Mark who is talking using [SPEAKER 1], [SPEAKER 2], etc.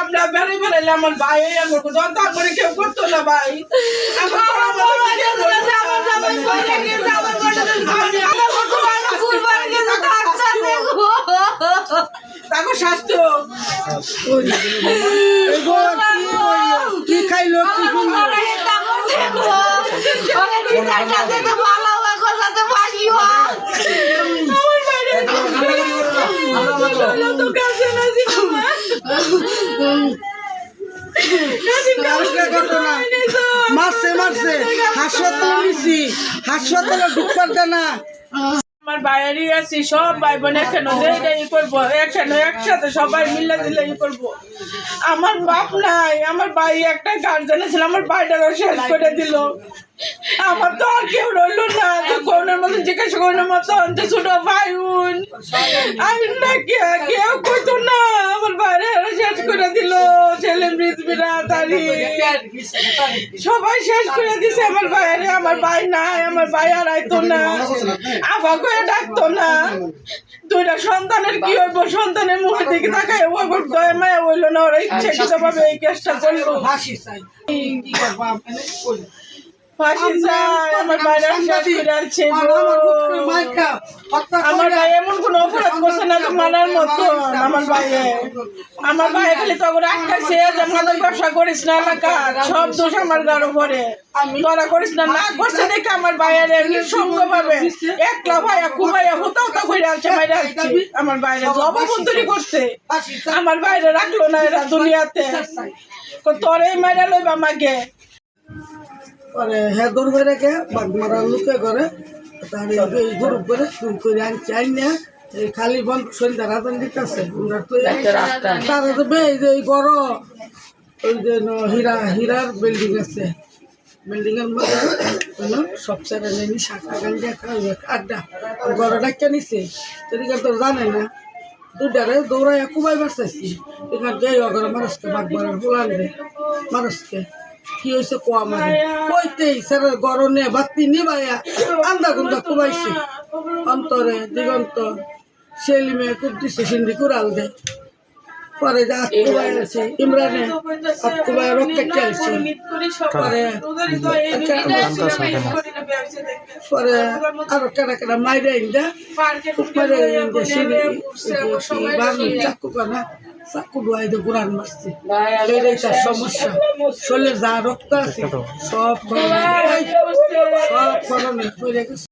[SPEAKER 1] আমরা বেড়ে বেড়াইলে আমার ভাই আমার দন্তা করে কেউ করতো না ভাই। তাকে স্বাস্থ্য?
[SPEAKER 2] কি খাইলো কি করল
[SPEAKER 1] তো কাছে না জীবনে।
[SPEAKER 2] আজকে ঘটনা মারছে মারছে। হাসপাতালে নিছি হাসপাতালে ঢুকবার দেয় না।
[SPEAKER 1] আমার বাইরেই আছি সব ভাই বোন ই করব একসাথে সবাই মিলে দিলে ই করব। আমার বাপ নাই আমার ভাই একটা গার্জেন ছিল আমার ভাইটারও শেষ করে দিল। আমার তো আর কেউ রইল না যে কোনের মতন জিজ্ঞাসা করার মতন যে ছোট ভাই বোন আমি না কে- কেউ কইতো না। বাইরে করে দিল ছেলে সবাই শেষ করে দিছে। আমার ভাইয়ারে, আমার ভাই নাই, আমার ভাই আর আইতো না। করে ডাকতো না। দুইটা সন্তানের কি হইব? সন্তানের মুখের দিকে তাকাই ও আবার মায়া হইল না। ওরা ইচ্ছাকৃত ভাবে এই কেসটা আমার বাইরে ভাই এমন কোন অপরাধ করছে না যে মানার মতো আমার ভাইয়ে। আমার ভাই খালি তখন আটকাইছে যে মাদক ব্যবসা করিস না এলাকা সব দোষ আমার গার উপরে। তোরা করিস না না করছে দেখে আমার ভাইয়ের নিঃসঙ্গ ভাবে। একলা ভাইয়া হতা হতা করে আসছে আমার বাইরে করছে। আমার বাইরে রাখল না এরা দুনিয়াতে। তোর এই মাইরা লইবা আমাকে।
[SPEAKER 2] পরে হ্যাঁ দৌড় করে রেখে বাঘ মারা লুকে করে তার এই গরু করে শুরু করে আনছে এই খালি বন্ধ সন্ধ্যা রাতন দিতেছে। তারা তো বে এই গড় ওই যে হীরা হীরার বিল্ডিং আছে। বিল্ডিং এর মধ্যে হলো সব ছেড়ে নেই শাখা গাঞ্জা খাওয়া আড্ডা গড় ডাক্কা নিছে। সেদিকে তো জানে না। দুটারে দৌড়াই কুবাই বাড়তেছি এখান থেকে অগরে মানুষকে বাঘ মারার বলান দে মানুষকে। কি হয়েছে কোয়া মারে কইতেই স্যারের গরমে বাতি নিবাইয়া আন্দা গুন্দা কুবাইছে। অন্তরে দিগন্ত সেলিমে কুদ্দিছে সিন্ধি কুড়াল দে পরে আছে ইমরানে হাত কুবাই রক্ত খেলছে পরে পরে আরও কেনা কেনা মাইরে ইন্দা। মাইরে ইন্দা সিঁড়ি চাকু কানা। চাকু ডুয়াই দে গুড়ান মারছে। এটাই তার সমস্যা। শরীরে যা রক্ত আছে সব গরমে সব গরমে পড়ে গেছে।